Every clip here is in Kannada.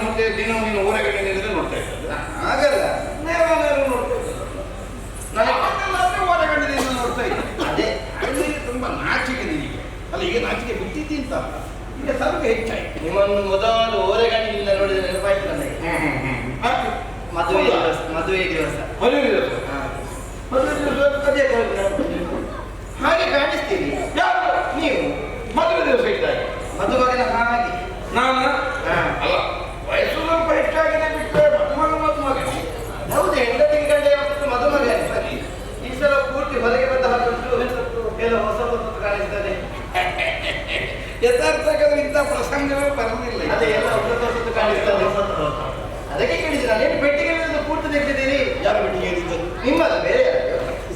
ಹೀಗೆ ಕಾಣೋದೇನು ಮತ್ತೆ ದಿನ ನೀನು ಹೊರಗಡೆ ನಿಂತು ನೋಡ್ತಾ ಇದ್ದದ್ದು ಆಗಲ್ಲ ನೇರ ನೇರ ನೋಡ್ತಾ ಇದ್ದದ್ದು ನನಗೆ ನನಗೆ ಹೊರಗಡೆ ನಿಂತು ನೋಡ್ತಾ ಇದ್ದೆ ಅದೇ ಅಲ್ಲಿ ತುಂಬಾ ನಾಚಿಕೆ ನಿನಗೆ ಅಲ್ಲ ಈಗ ನಾಚಿಕೆ ಬಿಟ್ಟಿದ್ದಿ ಅಂತ ಅಲ್ಲ. ಈಗ ಸ್ವಲ್ಪ ಹೆಚ್ಚಾಯ್ತು ನಿಮ್ಮನ್ನು ಮೊದಲು ಓರೆಗಣ್ಣಿನಿಂದ ನೋಡಿದ ನೆನಪಾಯ್ತು ನನಗೆ ಆಯ್ತು. ಮದುವೆ ಹೌದಾ? ದಿವಸ ಮದುವೆ ದಿವಸ ಮದುವೆ ದಿವಸ ಹಾ. ಮದುವೆ ದಿವಸ ಅದೇ ಕಾರ್ಯಕ್ರಮ. ಹಾಗೆ ಕಾಣಿಸ್ತೀರಿ ಯಾರು ನೀವು ಮದುವೆ ದಿವಸ ಇಟ್ಟಾಗಿ ಮದುಮಗನ ಹಾಗೆ ನಾನು ಹಾ. ಅಲ್ಲ ವಯಸ್ಸು ಸ್ವಲ್ಪ ಹೆಚ್ಚಾಗಿದೆ ಬಿಟ್ಟರೆ ಮದುಮಗ ಮದುಮಗ ಹೌದು ಹೆಂಡತಿಗೆ ಗಂಡ ಯಾವತ್ತೂ ಮದುಮಗ ಸರಿ ಈ ಸಲ ಪೂರ್ತಿ ಹೊರಗೆ ಬಂದ ಹಾಕುಂಟು ಏನೋ ಹೊಸ ಹೊಸ ಕಾಣಿಸ್ತದೆ ಯಥಾರ್ಥಕರು ಇಂಥ ಪ್ರಸಂಗವೇ ಹೊಸತು ಅದಕ್ಕೆ ಕೇಳಿದ್ರೆ ಏನು ಪೆಟ್ಟಿಗೆ ಪೂರ್ತಿ ತೆಗೆದಿದ್ದೀರಿ ಯಾರ ಪೆಟ್ಟಿಗೆ ನಿಮ್ಮ ನಿಮ್ಮಲ್ಲ ಬೇರೆ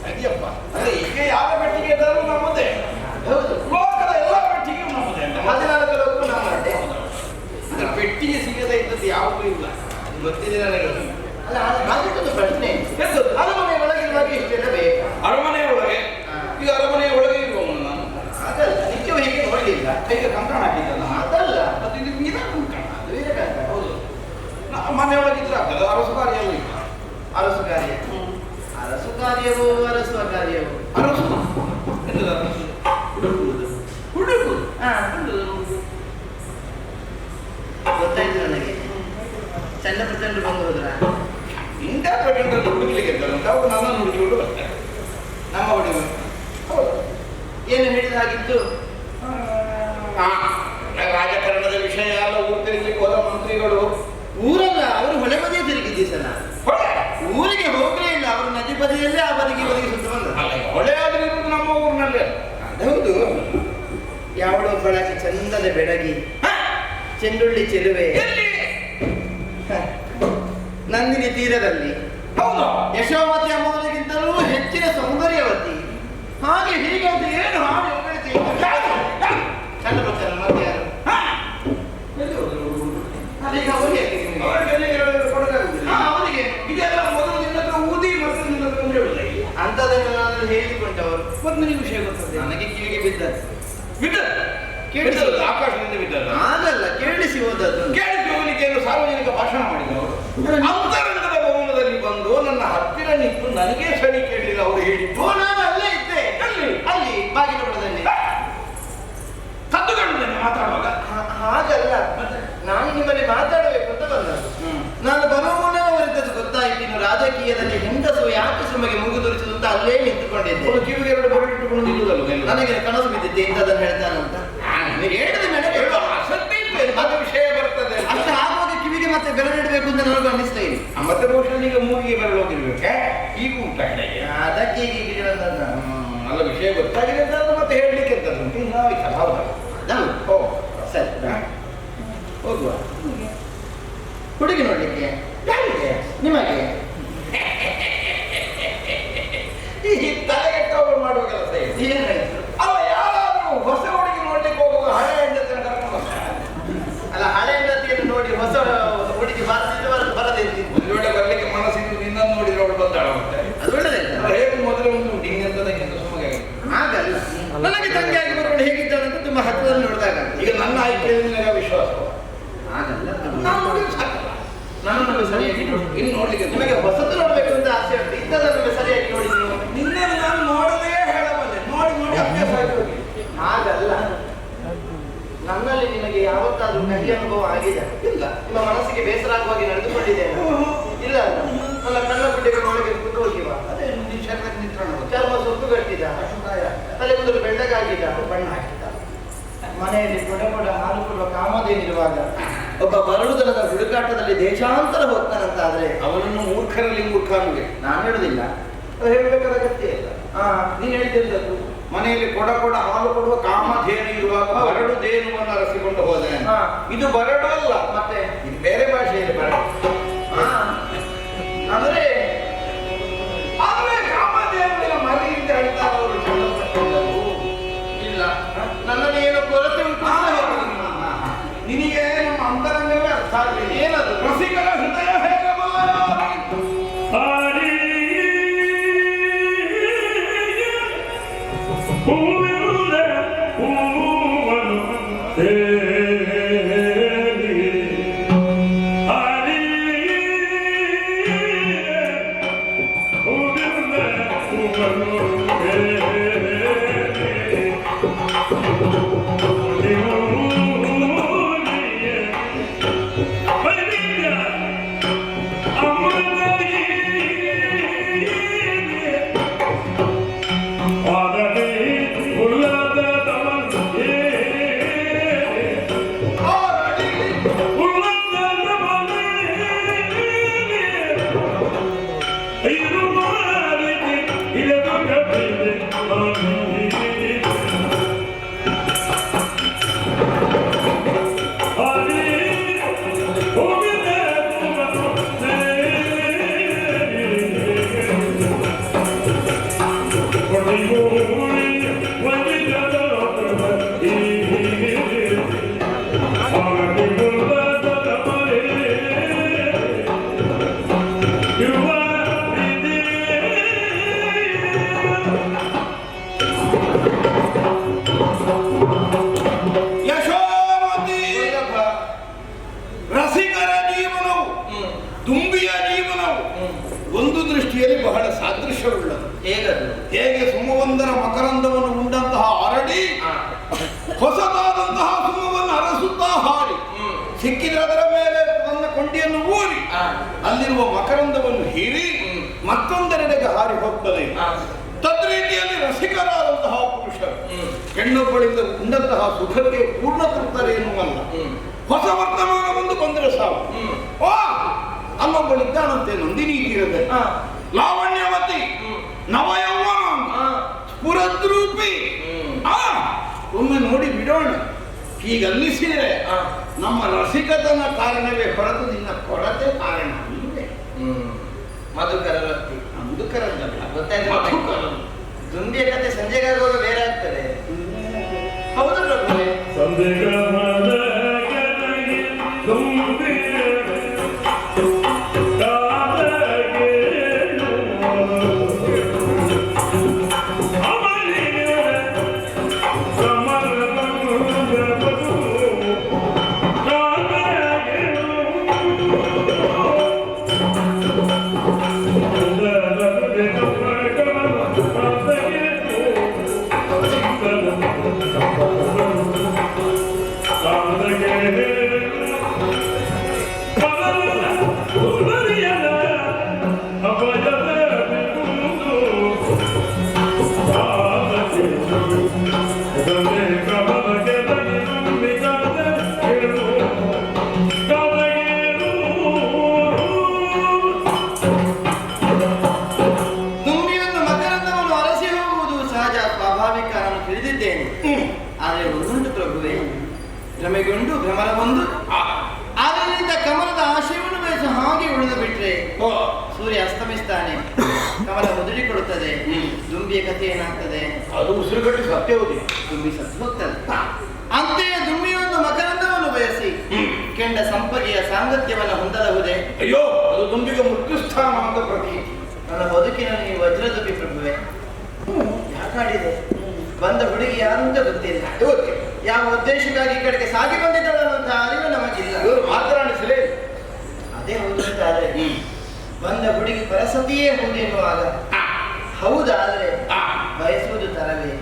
ಸರಿಯಪ್ಪ. ಅಂದ್ರೆ ಈಗ ಯಾವ ಪೆಟ್ಟಿಗೆ ಇದ್ದಾರೋ ನಮ್ಮದೇ. ಹೌದು. ಲೋಕದ ಎಲ್ಲ ಪೆಟ್ಟಿಗೆ ನಮ್ಮದೇ ಹದಿನಾಲ್ಕು ಲೋಕ ನಮ್ಮದೇ. ಅಂದ್ರೆ ಪೆಟ್ಟಿಗೆ ಸಿಗದೇ ಇದ್ದದ್ದು ಯಾವುದೂ ಇಲ್ಲ. ಗೊತ್ತಿದೆ ನನಗೆ. ಅಲ್ಲ ಅದಕ್ಕೊಂದು ಪ್ರಶ್ನೆ ಎಂತದ್ದು? ಅರಮನೆ ಒಳಗಿರುವಾಗ ಇಷ್ಟೆಲ್ಲ ಬೇಕಾ ಅರಮನೆಯ ಒಳಗೆ ಹಾ. ಈಗ ಅರಮನೆಯ ಒಳಗೆ ಇರುವವನು ನಾನು ಅದಲ್ಲ ನಿತ್ಯವೂ ಹೀಗೆ ಈಗ ಕಂಕಣ ಹಾಕಿದ್ದಲ್ಲ? ಅದಲ್ಲ ಅದು ಇದು ಮೀನ ಕಂಕಣ ಅದು ಬೇರೆ ಕಂಕಣ ಹೌದು. ಮನೆಯೊಳಗೆ ಇದ್ರೆ ಆಗ್ತದೆ ಅರಸು ಕಾರ್ಯ ಎಲ್ಲ ಇಲ್ಲ. ಅರಸು ಕಾರ್ಯ ಅರಸು ಕಾರ್ಯವು ಅರಸುವ ಕಾರ್ಯವೋ ಅರಸು ಹುಡುಕುವುದು. ಹುಡುಕುವುದು. ಹಾ? ಗೊತ್ತಾಯ್ತು ನನಗೆ. ಚಂದ ಪ್ರಚಂಡ ಬಂದು ಹೋದ್ರ ಇಂಥ ಅಂತ ಅವರು ನನ್ನನ್ನು ಹುಡುಕಿಕೊಂಡು ಬರ್ತಾರೆ ನಮ್ಮ ಹೌದು. ಏನು ಹೇಳಿದ ಹಾಗಿತ್ತು? ರಾಜಕಾರಣದ ವಿಷಯ ಎಲ್ಲ ಊರು ತಿರುಗಲಿಕ್ಕೆ ಹೋದ ಮಂತ್ರಿಗಳು ಊರಲ್ಲ ಅವರು ಹೊಳೆ ಬದಿಯೇ ತಿರುಗಿದ್ದಿ ಸಲ ಊರಿಗೆ ಹೋಗಲೇ ಇಲ್ಲ ಅವರು ನದಿ ಬದಿಯಲ್ಲೇ ಆ ಬದಿಗೆ ಬದಿಗೆ ಸುತ್ತ ಬಂದ ಹೊಳೆ ಆದ್ರೆ ನಮ್ಮ ಊರಿನಲ್ಲೇ ಹೌದು. ಬಳಕೆ ಚಂದದ ಬೆಡಗಿ ಚೆಂಡುಳ್ಳಿ ಚೆಲುವೆ. ನಂದಿನಿ ತೀರದಲ್ಲಿ. ಹೌದು. ಯಶೋವತಿ ಅಮ್ಮವರಿಗಿಂತಲೂ ಹೆಚ್ಚಿನ ಸೌಂದರ್ಯವತಿ ಹಾಗೆ ಹೀಗೆ ಏನು ಹಾಡು ಹೊಗಳಿಸಿ ಚಂದ ಬರ್ತಾರೆ ಮತ್ತೆ ಯಾರು ಎಲ್ಲಿ ಹೋದ್ರು ಹುಡುಗರು? ಅದೀಗ ಅವರಿಗೆ ಅವರಿಗೆ ಎಲ್ಲಿ ಹೇಳಿದ್ರು ಕೊಡೋದಾಗುದಿಲ್ಲ. ಹಾ, ಅವರಿಗೆ ಇದೆಲ್ಲ ಮೊದಲು ನಿನ್ನ ಹತ್ರ ಊದಿ ಮತ್ತೆ ನಿನ್ನ ಹತ್ರ ಒಂದು ಹೇಳುವುದಿಲ್ಲ ಈಗ. ಅಂಥದನ್ನೆಲ್ಲ ಹೇಳಿಕೊಂಡೆ ಹೇಳಿಕೊಂಡವರು. ಮತ್ತೆ ನಿನಗೆ ವಿಷಯ ಗೊತ್ತದೆ ನನಗೆ ಕಿವಿಗೆ ಬಿದ್ದದ್ದು. ಬಿದ್ದ ಕೇಳಿಸಿ. ಬಿದ್ದದ್ದು, ಆಕಾಶದಿಂದ ಬಿದ್ದಲ್ಲ ಆಗಲ್ಲ ಕೇಳಿಸಿ ಹೋದದ್ದು. ಕೇಳಿಸಿ ಹೋಗ್ಲಿಕ್ಕೆ ಏನು ಸಾರ್ವಜನಿಕ ಭಾಷಣ ಮಾಡಿದವರು. ಅಂತರಂಗದ ಭವನದಲ್ಲಿ ಬಂದು ನನ್ನ ಹತ್ತಿರ ನಿಂತು ನನಗೆ ಸರಿ ಕೇಳಲಿಲ್ಲ ಅವರು ಹೇಳಿದ್ದು. ನಾನು ಅಲ್ಲೇ ಇದ್ದೆ. ಅಲ್ಲಿ ಅಲ್ಲಿ ಬಾಗಿಲುಗಳಲ್ಲಿ. ಕದ್ದುಕೊಂಡು ಮಾತಾಡುವಾಗ? ಹಾ- ಹಾಗಲ್ಲ. ನಾನು ನಿಮ್ಮಲ್ಲಿ ಮಾತಾಡಬೇಕು ಅಂತ ಬಂದದ್ದು. ನಾನು ಬರುವ ಮುನ್ನ ಅವರಿದ್ದದ್ದು ಗೊತ್ತಾಯ್ತು. ಇನ್ನು ರಾಜಕೀಯದಲ್ಲಿ ಹೆಂಗಸು ಯಾಕೆ ಸುಮಗೆ ಮುಗುದುರಿಸುದು ಅಂತ ಅಲ್ಲೇ ನಿಂತುಕೊಂಡಿದ್ದೆ. ಕಿವಿಗೆ ಎರಡು ಬರೆ ಇಟ್ಟುಕೊಂಡು ನಿಲ್ಲುವುದಲ್ಲ ನನಗೆ ಕನಸು ಬಿದ್ದಿದ್ದೆ ಇಂಥದನ್ನು ಹೇಳ್ತಾನಂತ ನೀವು ಹೇಳಿದ ಮೇಲೆ ಹೇಳು, ಆಸಕ್ತಿ ಇತ್ತು, ಅದು ವಿಷಯ ಬರ್ತದೆ ಅಷ್ಟು ಆಗುವಾಗ ಕಿವಿಗೆ ಮತ್ತೆ ಬೆರಳಿಡಬೇಕು ಅಂತ ನನಗೆ ಅನ್ನಿಸ್ತಾ ಇದೆ ಆ, ಮತ್ತೆ ಬಹುಶಃ ಈಗ ಮೂಗಿಗೆ ಬರಲು ಹೋಗಿರ್ಬೇಕೆ ಈಗ ಉಂಟ ಕಡೆಗೆ ಅದಕ್ಕೆ ಈಗ ಹೀಗೆ ಬಂದದ್ದು ನಾನು. ಹ್ಮ್, ಅಲ್ಲ ವಿಷಯ ಗೊತ್ತಾಗಿದೆ ಅಂತ ಅದು ಮತ್ತೆ ಹೇಳಲಿಕ್ಕೆ ಅಂತ ಉಂಟು ಇನ್ನು ಆಯ್ತಲ್ಲ ಹೌದಾ ಅದಲ್ಲ? ಓ ಸರಿ ಹೋಗುವ ಹುಡುಗಿ ನೋಡ್ಲಿಕ್ಕೆ ಯಾರಿಗೆ ನಿಮಗೆ ಈ ತಲೆಗೆಟ್ಟವರು ಮಾಡುವ ಕೆಲಸ ಇದೆ ಏನಾಯ್ತು ಅಲ್ಲ ಯಾರಾದ್ರೂ ಹೊಸ ಹುಡುಗಿ ನೋಡ್ಲಿಕ್ಕೆ ಹೋಗುವ ಹಳೆ ಹೆಂಡತಿನ ಕರ್ಕೊಂಡು ಹೋಗ್ತಾರೆ. ಅಲ್ಲ ಹಳೆ ಹೆಂಡತಿಯನ್ನು ನೋಡಿ ಹೊಸ ಹುಡುಗಿ ಬಾರದಿದ್ದು ಬರ- ಬರದೇ ಇರ್ತಿತ್ತು ಒಂದು ವೇಳೆ ಬರ್ಲಿಕ್ಕೆ ಮನಸ್ಸಿದ್ದು ನಿನ್ನನ್ನು ನೋಡಿದ್ರೆ ಅವಳು ಬಂದಾಳ ಮತ್ತೆ ಅದು ಒಳ್ಳೆದಾಯ್ತು ಅಲ್ಲ, ಹೇಗೆ ಮೊದಲೇ ಒಂದು ಹಿಂಗೆಂತದಕ್ಕಿಂತ ಸುಮಗೆ ಹಾಗಲ್ಲ ನನಗೆ ತಂಗಿಯಾಗಿ ಬರೋಳು ಹೇಗಿದ್ದಾಳೆ ಅಂತ ತುಂಬಾ ಹತ್ತಿರದಲ್ಲಿ ನೋಡಿದಾಗ ಈಗ ನನ್ನ ಆಯ್ಕೆಯಲ್ಲಿ ನಿನಗೆ ವಿಶ್ವಾಸ ಹಾಗಲ್ಲ ನಾನು ನೋಡಿದ್ರೆ ಸಾಕಲ್ಲ ನನ್ನನ್ನು ಇನ್ನು ನೋಡ್ಲಿಕ್ಕೆ ನಿಮಗೆ ಹೊಸತು ನೋಡ್ಬೇಕು ಅಂತ ಆಸೆ ಉಂಟು. ಇಂಥದನ್ನು ಸರಿಯಾಗಿ ನೋಡಿ ನೀವು. ನಿನ್ನೆ ನಾನು ನೋಡದೇ ಹೇಳಬಲ್ಲೆ. ನೋಡಿ ನೋಡಿ ಅಭ್ಯಾಸ ಆಗಿ ಹೋಗಿ ಹಾಗಲ್ಲ. ನನ್ನಲ್ಲಿ ನಿಮಗೆ ಯಾವತ್ತಾದ್ರೂ ಕಹಿ ಅನುಭವ ಆಗಿದೆ. ಇಲ್ಲ. ನಿಮ್ಮ ಮನಸ್ಸಿಗೆ ಬೇಸರ ಆಗುವ ಹಾಗೆ ನಡೆದುಕೊಂಡಿದ್ದೇನೆ ಇಲ್ಲ ನನ್ನ ಕಣ್ಣ ಗುಡ್ಡೆಗಳು ಒಳಗೆ ಹೋಗಿವ ಅದೇ ನಿಮ್ಮ ಶರೀರಕ್ಕೆ ಗೊತ್ತಾ? ಚರ್ಮ ಸುಟ್ಟು ಕಟ್ಟಿದ. ತಲೆ ಕೂದಲು ಬೆಳ್ಳಗಾಗಿದ್ದ. ಬಣ್ಣ ಹಾಕಿದ್ದ ಮನೆಯಲ್ಲಿ ಕೊಡ ಕೊಡ ಹಾಲು ಕೊಡುವ ಕಾಮಧೇನಿರುವಾಗ ಒಬ್ಬ ಬರಡುದನದ ಹುಡುಕಾಟದಲ್ಲಿ ದೇಶಾಂತರ ಹೋಗ್ತಾನಂತಾದ್ರೆ ಅವನನ್ನು ಮೂರ್ಖರಲ್ಲಿ ಮೂರ್ಖ ನಾನು ಹೇಳುದಿಲ್ಲ. ಅದು ಹೇಳ್ಬೇಕಾದ ಅಗತ್ಯ ಇಲ್ಲ. ಹಾ ನೀನ್ ಹೇಳ್ತಿದ್ದದ್ದು ಮನೆಯಲ್ಲಿ ಕೊಡ ಕೊಡ ಹಾಲು ಕೊಡುವ ಕಾಮಧೇನು ಇರುವಾಗ ಬರಡು ದೇನುವನ್ನು ಅರಸಿಕೊಂಡು ಹೋದೆ. ಇದು ಬರಡು ಅಲ್ಲ. ಮತ್ತೆ? ಇದು ಬೇರೆ ಭಾಷೆಯಲ್ಲಿ ಬರಡು. ಅಂದ್ರೆ ಹೇಳ್ತಾರೆ ಅವರು ಇಲ್ಲ. ನನ್ನ ಏನು ಕೊರತೆ ಉಂಟು ಆ, ಅಂತ ಹೇಳ್ತೀನಿ. ನಿನಗೆ ನಮ್ಮ ಅಂತರಂಗವೇ ಅರ್ಥ ಆಗಲಿ ಏನದು? ರಸಿಕರ vida. ಹೊಸದಾದಂತಹ ಸುಮ್ಮವನ್ನು ಅರಸುತ್ತಾ ಹಾರಿ ಸಿಕ್ಕಿದ ಸಿಕ್ಕಿದ್ರೆ ಅದರ ಮೇಲೆ ತನ್ನ ಕೊಂಡಿಯನ್ನು ಊರಿ. ಅಲ್ಲಿರುವ ಮಕರಂದವನ್ನು ಹೀರಿ. ಮತ್ತೊಂದೆಡೆಗೆ ಹಾರಿ ಹೋಗ್ತದೆ. ತದ್ರೀತಿಯಲ್ಲಿ ರಸಿಕರಾದಂತಹ ಪುರುಷರು. ಹೆಣ್ಣೊಬ್ಬಳಿಂದ ಉಂಡಂತಹ ಸುಖಕ್ಕೆ ಪೂರ್ಣ ತೃಪ್ತರೆ ಎನ್ನುವಲ್ಲ. ಹೊಸ ವರ್ತಮಾನ ಬಂದು ಬಂದರೆ ಸಾವು. ಓ ಅಲ್ಲೊಬ್ಬಳಿದ್ದಾನಂತೆ ನಂದಿನಿ ತೀರದಲ್ಲಿ ಲಾವಣ್ಯವತಿ. ನವಯವ ನವಯೌವನ. ಸ್ಫುರದ್ರೂಪಿ ಒಮ್ಮೆ ನೋಡಿ ಬಿಡೋಣ. ಈಗ ಆ. ನಮ್ಮ ರಸಿಕತನ ಕಾರಣವೇ ಹೊರತು ನಿನ್ನ ಕೊರತೆ ಕಾರಣ ಅಲ್ಲವೇ ಹ್ಮ್. ಮಧುಕರ ರಕ್ತಿ ಮುದುಕರದ್ದಲ್ಲ ಗೊತ್ತಾಯ್ತು. ಮಧುಕರ ದುಂಬಿಯ ಕತೆ ಸಂಜೆಗಾಗುವಾಗ ಬೇರೆ ಆಗ್ತದೆ. ಹೌದು ಪ್ರಭು ಸ್ವಾಭಾವಿಕ ನಾನು ತಿಳಿದಿದ್ದೇನೆ. ಆದರೆ ಒಂದೊಂದು ಪ್ರಭುವೆ ಭ್ರಮೆಗೊಂಡು ಭ್ರಮರ ಬಂದು ಅದರಿಂದ ಕಮಲದ ಆಶಯವನ್ನು ಬಯಸು ಹಾಗೆ ಉಳಿದು ಬಿಟ್ರೆ ಓ, ಸೂರ್ಯ ಅಸ್ತಮಿಸ್ತಾನೆ. ಕಮಲ ಮುದುಡಿಕೊಳ್ಳುತ್ತದೆ ದುಂಬಿಯ ಕಥೆ ಏನಾಗ್ತದೆ? ಅದು ಉಸಿರುಗಟ್ಟಿ ಸತ್ಯವದಿ ದುಂಬಿ ಸತ್ತು ಹೋಗ್ತದೆ ಅಂತೆಯೇ ದುಂಬಿಯೊಂದು ಮಕರಂದವನ್ನು ಬಯಸಿ ಕೆಂಡ ಸಂಪಗೆಯ ಸಾಂಗತ್ಯವನ್ನು ಹೊಂದಲಹುದೇ ಅಯ್ಯೋ ಅದು ದುಂಬಿಗೆ ಮುಖ್ಯಸ್ಥಾನ ಅಂತ ಪ್ರತಿ ನನ್ನ ಬದುಕಿನಲ್ಲಿ ವಜ್ರದುಂಬಿ ಪ್ರಭುವೆ ಯಾಕಾಡಿದೆ ಬಂದ ಹುಡುಗಿ ಯಾರು ಅಂತ ಗೊತ್ತಿಲ್ಲ. ಓಕೆ ಯಾವ ಉದ್ದೇಶಕ್ಕಾಗಿ ಈ ಕಡೆಗೆ ಸಾಗಿ ಬಂದಿದ್ದಾಳೆ ಅನ್ನುವಂತಹ ಅರಿವು ನಮಗಿಲ್ಲ. ಮಾತ್ರ ಮಾತನಾಡಿಸಲೇ ಅದೇ ಹೌದು ಅಂತ ಆದ್ರೆ ಬಂದ ಹುಡುಗಿ ಪರಸತಿಯೇ ಹೌದು ಎನ್ನುವಾಗ ಹೌದಾದ್ರೆ ಬಯಸುವುದು ತರವೇ.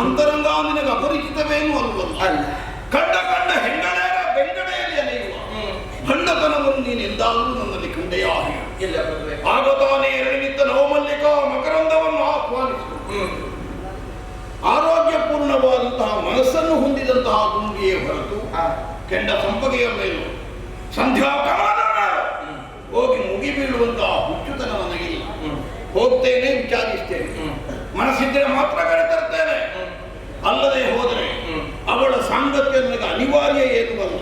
ಅಂತರಂಗ ನಿನಗೆ ಅಪರಿಚಿತವೇನು ಅಲ್ವಲ್ಲ ಅಲ್ಲ. ಕಂಡ ಕಂಡ ಹೆಂಗಡೆಯರ ಬೆಂಗಡೆಯಲ್ಲಿ ಅಲೆಯುವ. ಕಂಡತನವನ್ನು ನೀನು ಎಂದಾದರೂ ನನ್ನಲ್ಲಿ ಕಂಡೆಯ ಇಲ್ಲ ಎರಡನಿತ್ತ ಆಗ ತಾನೇ ಎರಡನಿದ್ದ ನವಮಲ್ಲಿಕ ಮಕರಂದವನ್ನು ಆಹ್ವಾನಿಸಿತು ಆರೋಗ್ಯಪೂರ್ಣವಾದಂತಹ ಮನಸ್ಸನ್ನು ಹೊಂದಿದಂತಹ ಗುಂಡಿಯೇ ಹೊರತು. ಕೆಂಡ ಸಂಪಗೆಯ ಮೇಲೂ ಸಂಧ್ಯಾ ಹೋಗಿ ಮುಗಿ ಬೀಳುವಂತಹ ಹುಚ್ಚುತನ ನನಗಿಲ್ಲ. ಹೋಗ್ತೇನೆ ವಿಚಾರಿಸ್ತೇನೆ. ಮನಸ್ಸಿದ್ದರೆ ಮಾತ್ರ ಅಲ್ಲದೆ ಹೋದರೆ ಅವಳ ಸಾಂಗತ್ಯ ನನಗೆ ಅನಿವಾರ್ಯ ಏನು ಅಲ್ಲ.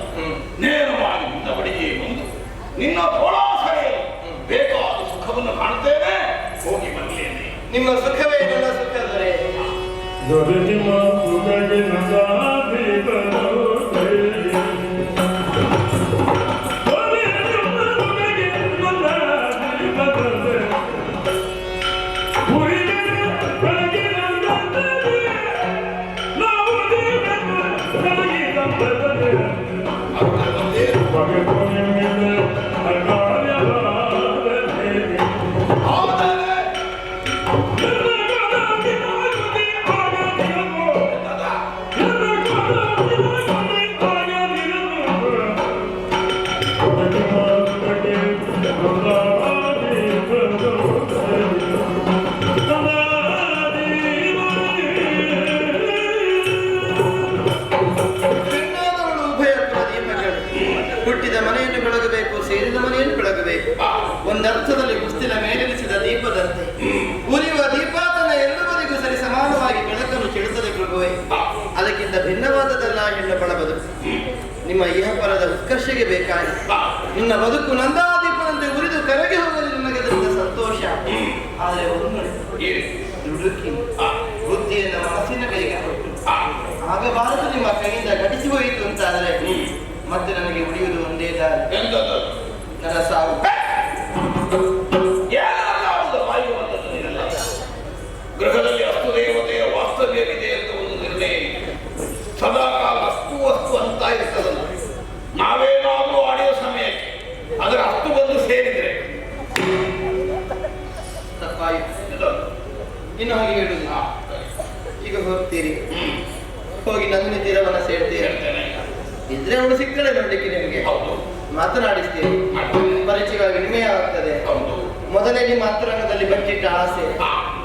ನೇರವಾಗಿ ನಿನ್ನ ಬಳಿಗೆ ಬಂದು ನಿನ್ನ ತೋಳಾಸರೆ ಬೇಕಾದ ಸುಖವನ್ನು ಕಾಣ್ತೇನೆ ಹೋಗಿ ಬರಲೇನೆ ನಿಮ್ಮ ಸುಖವೇ ನನ್ನ ಸುಖ ಒಂದರ್ಥದಲ್ಲಿ ಗುಸ್ತಿನ ಮೇಲೆನಿಸಿದ ದೀಪದಂತೆ. ಉರಿಯುವ ದೀಪ ತನ್ನ ಎಲ್ಲರಿಗೂ ಸರಿ ಸಮಾನವಾಗಿ ಬೆಳಕನ್ನು ಚೆಳಿಸದೆ ಪ್ರಭುವೆ. ಅದಕ್ಕಿಂತ ಭಿನ್ನವಾದದಲ್ಲ ಹೆಣ್ಣು ಬಳ ಬದುಕು ನಿಮ್ಮ ಇಹಪರದ ಉತ್ಕರ್ಷಗೆ ಬೇಕಾಗಿ. ನಿನ್ನ ಬದುಕು ನಂದಾ ದೀಪದಂತೆ ಉರಿದು ಕರಗಿ ಹೋಗಲು ನಿಮಗೆ ದೊಡ್ಡ ಸಂತೋಷ. ಆದರೆ ಒಂದು ಬುದ್ಧಿಯನ್ನು ಮನಸ್ಸಿನ ಕೈಗೆ ಆಗ ಆಗಬಾರದು ನಿಮ್ಮ ಕೈಯಿಂದ ಘಟಿಸಿ ಹೋಯಿತು ಅಂತಾದರೆ, ಮತ್ತೆ ನನಗೆ ಉಳಿಯುವುದು ಒಂದೇ ದಾರಿ. Ela sabe.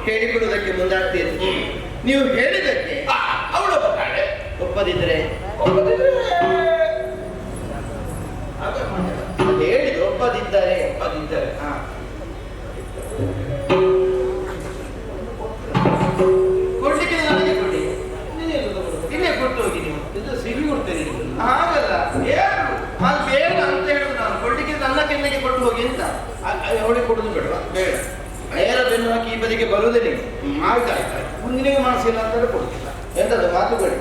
ಕೇಳಿಕೊಳ್ಳುವುದಕ್ಕೆ ಮುಂದಾಗ್ತೀರಿ. ನೀವು ಹೇಳಿದಕ್ಕೆ ಅವಳು ಒಪ್ಪದಿದ್ರೆ ಒಪ್ಪದಿದ್ರೆ ಮನಸ್ಸಿಗೆ ಬರುವುದೇ ನೀವು ಮಾವಿಕಾಯಿ ಮುಂದಿನ ಮನಸ್ಸಿಲ್ಲ ಅಂತಂದ್ರೆ ಕೊಡುತ್ತಿಲ್ಲ. ಎಂಥದ್ದು ಮಾತುಗಳು.